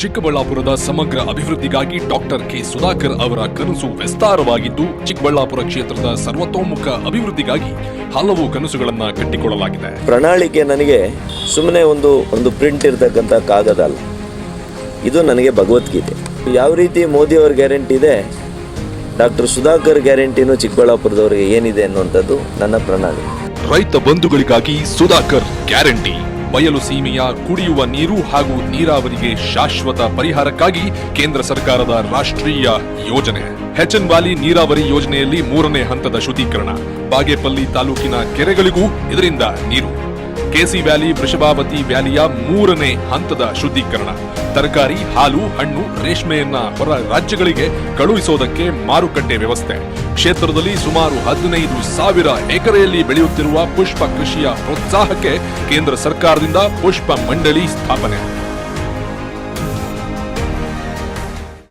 ಚಿಕ್ಕಬಳ್ಳಾಪುರದ ಸಮಗ್ರ ಅಭಿವೃದ್ಧಿಗಾಗಿ ಡಾಕ್ಟರ್ ಕೆ ಸುಧಾಕರ್ ಅವರ ಕನಸು ವಿಸ್ತಾರವಾಗಿದ್ದು ಚಿಕ್ಕಬಳ್ಳಾಪುರ ಕ್ಷೇತ್ರದ ಸರ್ವತೋಮುಖ ಅಭಿವೃದ್ಧಿಗಾಗಿ ಹಲವು ಕನಸುಗಳನ್ನು ಕಟ್ಟಿಕೊಳ್ಳಲಾಗಿದೆ. ಪ್ರಣಾಳಿಕೆ ನನಗೆ ಸುಮ್ಮನೆ ಒಂದು ಒಂದು ಪ್ರಿಂಟ್ ಇರತಕ್ಕಂತ ಕಾಗದ ಅಲ್ಲ. ಇದು ನನಗೆ ಭಗವದ್ಗೀತೆ. ಯಾವ ರೀತಿ ಮೋದಿಯವ್ರ ಗ್ಯಾರಂಟಿ ಇದೆ ಡಾಕ್ಟರ್ ಸುಧಾಕರ್ ಗ್ಯಾರಂಟಿನೂ ಚಿಕ್ಕಬಳ್ಳಾಪುರದವರಿಗೆ ಏನಿದೆ ಅನ್ನುವಂಥದ್ದು ನನ್ನ ಪ್ರಣಾಳಿಕೆ. ರೈತ ಬಂಧುಗಳಿಗಾಗಿ ಸುಧಾಕರ್ ಗ್ಯಾರಂಟಿ ಬಯಲು ಸೀಮೆಯ ಕುಡಿಯುವ ನೀರು ಹಾಗೂ ನೀರಾವರಿಗೆ ಶಾಶ್ವತ ಪರಿಹಾರಕ್ಕಾಗಿ ಕೇಂದ್ರ ಸರ್ಕಾರದ ರಾಷ್ಟ್ರೀಯ ಯೋಜನೆ. ಹೆಚ್ಎನ್ ವ್ಯಾಲಿ ನೀರಾವರಿ ಯೋಜನೆಯಲ್ಲಿ ಮೂರನೇ ಹಂತದ ಶುದ್ಧೀಕರಣ. ಬಾಗೇಪಲ್ಲಿ ತಾಲೂಕಿನ ಕೆರೆಗಳಿಗೂ ಇದರಿಂದ ನೀರು. ಕೆಸಿ ವ್ಯಾಲಿ, ವೃಷಭಾವತಿ ವ್ಯಾಲಿಯ ಮೂರನೇ ಹಂತದ ಶುದ್ಧೀಕರಣ. ತರಕಾರಿ, ಹಾಲು, ಹಣ್ಣು, ರೇಷ್ಮೆಯನ್ನ ಹೊರ ರಾಜ್ಯಗಳಿಗೆ ಕಳುಹಿಸೋದಕ್ಕೆ ಮಾರುಕಟ್ಟೆ ವ್ಯವಸ್ಥೆ. ಕ್ಷೇತ್ರದಲ್ಲಿ ಸುಮಾರು ಹದಿನೈದು ಸಾವಿರ ಎಕರೆಯಲ್ಲಿ ಬೆಳೆಯುತ್ತಿರುವ ಪುಷ್ಪ ಕೃಷಿಯ ಪ್ರೋತ್ಸಾಹಕ್ಕೆ ಕೇಂದ್ರ ಸರ್ಕಾರದಿಂದ ಪುಷ್ಪ ಮಂಡಳಿ ಸ್ಥಾಪನೆ.